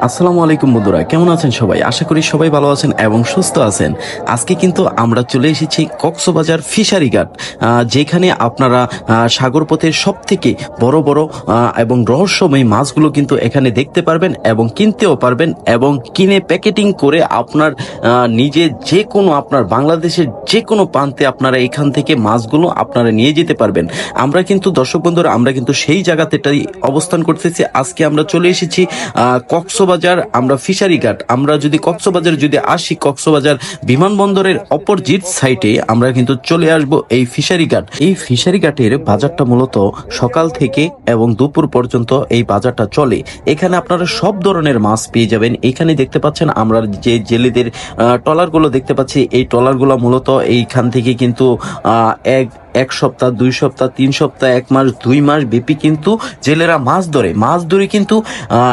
আসসালামু আলাইকুম বন্ধুরা কেমন আছেন সবাই? আশা করি সবাই ভালো আছেন এবং সুস্থ আছেন। আজকে কিন্তু আমরা চলে এসেছি কক্সবাজার ফিশারি ঘাট যেখানে আপনারা আহ, সাগর পথের সব থেকে বড় বড় এবং রহস্যময় মাছগুলো কিন্তু এখানে দেখতে পারবেন এবং কিনতেও পারবেন এবং কিনে প্যাকেটিং করে আপনার নিজে যে কোনো আপনার বাংলাদেশের যে কোনো প্রান্তে আপনারা এখান থেকে মাছগুলো আপনারা নিয়ে যেতে পারবেন। আমরা কিন্তু দর্শক বন্ধুরা আমরা কিন্তু সেই জায়গাতেটাই অবস্থান করতেছি। আজকে আমরা চলে এসেছি আহ, কক্সবাজার, আমরা ফিশারি ঘাট। আমরা যদি কক্সবাজার যদি আসি, কক্সবাজার বিমানবন্দরের অপরজিট সাইটে আমরা কিন্তু চলে আসব এই ফিশারি ঘাট। এই ফিশারি ঘাটের বাজারটা মূলত সকাল থেকে এবং দুপুর পর্যন্ত এই বাজারটা চলে। এখানে আপনারা সব ধরনের মাছ পেয়ে যাবেন। এখানে দেখতে পাচ্ছেন আমরা যে জেলেদের ট্রলারগুলো দেখতে পাচ্ছি। এই ট্রলারগুলো মূলত এইখান থেকে কিন্তু এক এক সপ্তাহ, দুই সপ্তাহ, তিন সপ্তাহ, এক মাস, দুই মাস ব্যাপী কিন্তু জেলেরা মাছ ধরে। মাছ ধরে কিন্তু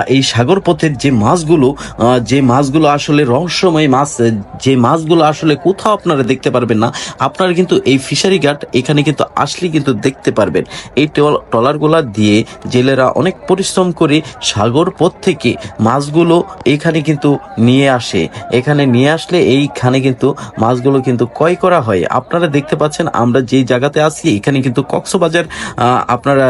এই সাগর পথের যে মাছগুলো যে মাছগুলো আসলে রহস্যময় মাছ, যে মাছগুলো আসলে কোথাও আপনারা দেখতে পারবেন না, আপনারা কিন্তু এই ফিশারি ঘাট এখানে কিন্তু আসলে কিন্তু দেখতে পারবেন। এই ট্রল- ট্রলারগুলা দিয়ে জেলেরা অনেক পরিশ্রম করে সাগর পথ থেকে মাছগুলো এখানে কিন্তু নিয়ে আসে। এখানে নিয়ে আসলে এইখানে কিন্তু মাছগুলো কিন্তু ক্রয় করা হয়। আপনারা দেখতে পাচ্ছেন, আমরা যেই জায়গাতে আছি, এখানে কিন্তু কক্সবাজার আপনারা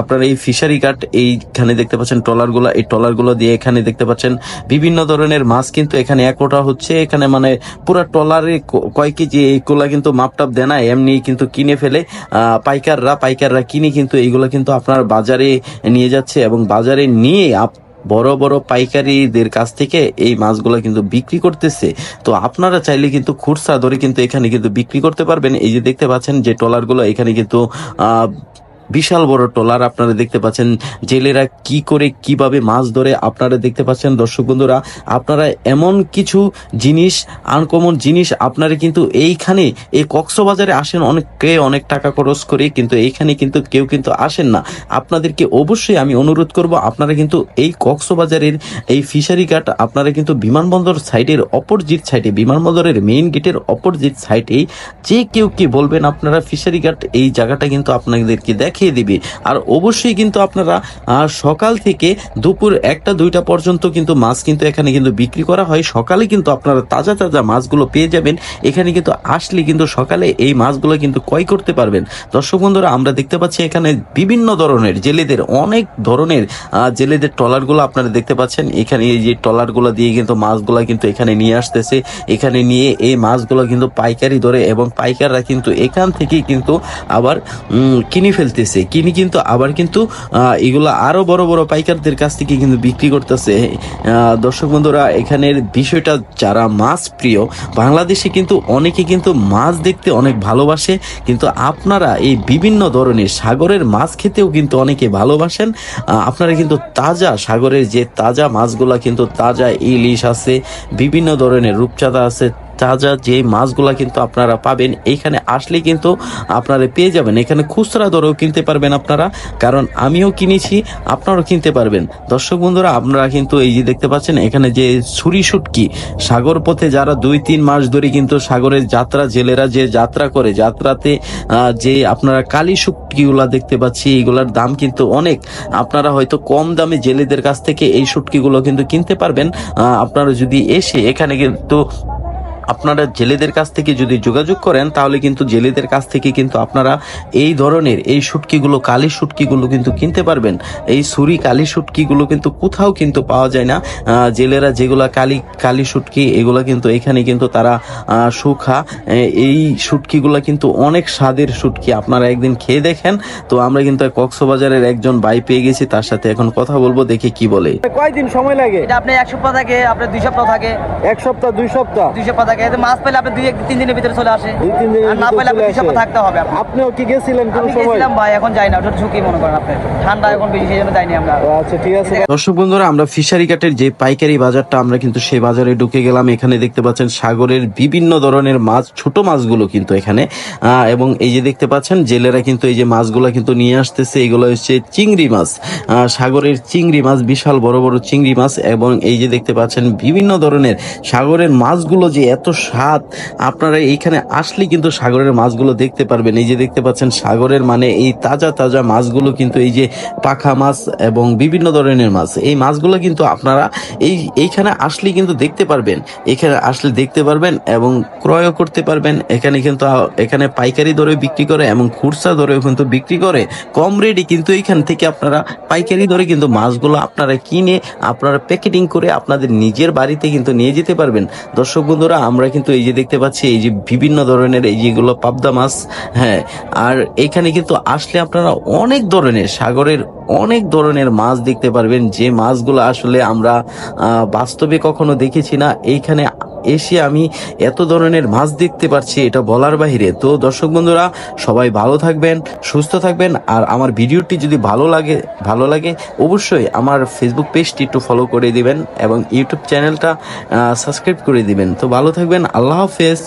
আপনারা এই ফিশারি ঘাট, এইখানে দেখতে পাচ্ছেন ট্রলারগুলো, এই ট্রলারগুলো দিয়ে এখানে দেখতে পাচ্ছেন বিভিন্ন ধরনের মাছ কিন্তু এখানে একটা হচ্ছে। এখানে মানে পুরো ট্রলারে কয় কেজি এইগুলা কিন্তু মাপটাপ দেয় না, এমনি কিন্তু কিনে ফেলে। পাইকাররা পাইকাররা কিনে কিন্তু এইগুলো কিন্তু আপনার বাজারে নিয়ে যাচ্ছে এবং বাজারে নিয়ে বড় বড় পাইকারিদের কাছ থেকে এই মাছগুলো কিন্তু বিক্রি করতেছে। তো আপনারা চাইলে কিন্তু খুরসা ধরে কিন্তু এখানে কিন্তু বিক্রি করতে পারবেন। এই যে দেখতে পাচ্ছেন যে ট্রলারগুলো এখানে কিন্তু বিশাল বড় ট্রলার আপনারা দেখতে পাচ্ছেন। জেলেরা কি করে, কীভাবে মাছ ধরে আপনারা দেখতে পাচ্ছেন? দর্শক বন্ধুরা, আপনারা এমন কিছু জিনিস, আনকমন জিনিস আপনারা কিন্তু এইখানে, এই কক্সবাজারে আসেন অনেকে অনেক টাকা খরচ করে, কিন্তু এইখানে কিন্তু কেউ কিন্তু আসেন না। আপনাদেরকে অবশ্যই আমি অনুরোধ করব, আপনারা কিন্তু এই কক্সবাজারের এই ফিশারি ঘাট, আপনারা কিন্তু বিমানবন্দর সাইডের অপরজিট সাইডে বিমানবন্দরের মেইন গেটের অপরজিট সাইডে যে কেউ কি বলবেন, আপনারা ফিশারি ঘাট এই জায়গাটা কিন্তু আপনাদেরকে দেখিয়ে দিবে। আর অবশ্যই কিন্তু আপনারা সকাল থেকে দুপুর একটা, দুইটা পর্যন্ত কিন্তু মাছ কিন্তু এখানে কিন্তু বিক্রি করা হয়। সকালে কিন্তু আপনারা তাজা তাজা মাছগুলো পেয়ে যাবেন। এখানে কিন্তু আসলে কিন্তু সকালে এই মাছগুলো কিন্তু ক্রয় করতে পারবেন। দর্শক বন্ধুরা, আমরা দেখতে পাচ্ছি এখানে বিভিন্ন ধরনের জেলেদের, অনেক ধরনের জেলেদের ট্রলারগুলো আপনারা দেখতে পাচ্ছেন। এখানে এই যে ট্রলারগুলো দিয়ে কিন্তু মাছগুলো কিন্তু এখানে নিয়ে আসতেছে। এখানে নিয়ে এই মাছগুলো কিন্তু পাইকারি ধরে এবং পাইকাররা কিন্তু এখান থেকেই কিন্তু আবার কিনে ফেলতেছে। কিনে কিন্তু আবার কিন্তু এগুলো আরও বড় বড় পাইকারদের কাছ থেকে কিন্তু বিক্রি করতেছে। দর্শক বন্ধুরা, এখানের বিষয়টা যারা মাছ প্রিয়, বাংলাদেশে কিন্তু অনেকে কিন্তু মাছ দেখতে অনেক ভালোবাসে, কিন্তু আপনারা এই বিভিন্ন ধরনের সাগরের মাছ খেতেও কিন্তু অনেকে ভালোবাসেন। আপনারা কিন্তু তাজা সাগরের যে তাজা মাছগুলা কিন্তু তাজা ইলিশ আছে, বিভিন্ন ধরনের রূপচাঁদা আছে তাজা যে মাছগুলা কিন্তু আপনারা পাবেন, এইখানে আসলে কিন্তু আপনারা পেয়ে যাবেন। এখানে খুচরা দরেও কিনতে পারবেন আপনারা, কারণ আমিও কিনেছি, আপনারাও কিনতে পারবেন। দর্শক বন্ধুরা, আপনারা কিন্তু এই যে দেখতে পাচ্ছেন, এখানে যে ছুরি শুটকি সাগর পথে যারা দুই তিন মাস ধরে কিন্তু সাগরের যাত্রা, জেলেরা যে যাত্রা করে, যাত্রাতে যে আপনারা কালী শুটকিগুলা দেখতে পাচ্ছি এগুলার দাম কিন্তু অনেক। আপনারা হয়তো কম দামে জেলেদের কাছ থেকে এই শুটকিগুলো কিন্তু কিনতে পারবেন। আপনারা যদি এসে এখানে কিন্তু আপনারা জেলেদের কাছ থেকে যদি যোগাযোগ করেন তাহলে কিন্তু জেলেদের কাছ থেকে কিন্তু আপনারা এই ধরনের এই শুটকিগুলো কালি শুটকিগুলো কিন্তু কিনতে পারবেন। এই ছুরি কালি শুটকিগুলো কিন্তু কোথাও কিন্তু পাওয়া যায় না। জেলেরা যেগুলা কালি কালি শুটকি এগুলো কিন্তু এখানে কিন্তু তারা শুখা এই শুটকিগুলো কিন্তু অনেক স্বাদের শুটকি আপনারা একদিন খেয়ে দেখেন। তো আমরা কিন্তু কক্সবাজারের একজন ভাই পেয়ে গেছি তার সাথে এখন কথা বলব দেখে কি বলে। কয়দিন সময় লাগে? এটা আপনি এক সপ্তাহ থাকে আপনার দুই সপ্তাহ থাকে। এক সপ্তাহ দুই সপ্তাহ? দুই সপ্তাহ থাকে। এতে মাছ পেলে আপনি দুই এক- তিন দিনের ভিতরে চলে আসে। আর না পেলে আপনি সপ্তাহ থাকতে হবে আপনিও কি গেছিলেন কোন সময়? গেছিলাম ভাই এখন যাই না ওটা ঝুঁকি মনে করেন আপনি। ঠান্ডা এখন বেশি সেই জন্য যাইনি আমরা। আচ্ছা ঠিক আছে। দর্শক বন্ধুরা আমরা ফিশারি ঘাটের যে পাইকারি বাজারটা আমরা কিন্তু সেই বাজারে ঢুকে গেলাম। এখানে দেখতে পাচ্ছেন সাগরের বিভিন্ন ধরনের মাছ ছোট মাছগুলো কিন্তু এখানে। এবং এই যে দেখতে পাচ্ছেন জেলেরা কিন্তু এই যে মাছগুলো কিন্তু নিয়ে আসতেছে। এগুলো হচ্ছে চিংড়ি মাছ। সাগরের চিংড়ি মাছ বিশাল বড় বড় চিংড়ি মাছ। এবং এই যে দেখতে পাচ্ছেন বিভিন্ন ধরনের সাগরের মাছগুলো যে এত স্বাদ। আপনারা এইখানে আসলে কিন্তু সাগরের মাছগুলো দেখতে পারবেন। এই যে দেখতে পাচ্ছেন, সাগরের মানে এই তাজা তাজা মাছগুলো কিন্তু এই যে পাখা মাছ এবং বিভিন্ন ধরনের মাছ। এই মাছগুলো কিন্তু আপনারা এই, এইখানে আসলে কিন্তু দেখতে পারবেন। এখানে আসলে দেখতে পারবেন এবং ক্রয়ও করতে পারবেন। এখানে কিন্তু, এখানে পাইকারি দরে বিক্রি করে এবং খুচরা দরেও কিন্তু বিক্রি করে। কম রেটে কিন্তু এইখান থেকে আপনারা পাইকারি দরে কিন্তু মাছগুলো আপনারা কিনে, আপনারা প্যাকেটিং করে আপনাদের নিজের বাড়িতে কিন্তু নিয়ে যেতে পারবেন। দর্শক বন্ধুরা, আমরা কিন্তু এই যে দেখতে পাচ্ছি, এই যে বিভিন্ন ধরনের এই যেগুলো পাবদা মাছ হ্যাঁ আর এখানে কিন্তু আসলে আপনারা অনেক ধরনের, সাগরের অনেক ধরনের মাছ দেখতে পারবেন। যে মাছগুলো আসলে আমরা বাস্তবে কখনো দেখেছি না, এইখানে এসে আমি এত ধরনের মাছ দেখতে পারছি, এটা বলার বাহিরে। তো দর্শক বন্ধুরা, সবাই ভালো থাকবেন, সুস্থ থাকবেন, আর আমার ভিডিওটি যদি ভালো লাগে ভালো লাগে, অবশ্যই আমার ফেসবুক পেজটি একটু ফলো করে দিবেন এবং ইউটিউব চ্যানেলটা সাবস্ক্রাইব করে দিবেন। তো ভালো থাকবেন, আল্লাহ হাফেজ।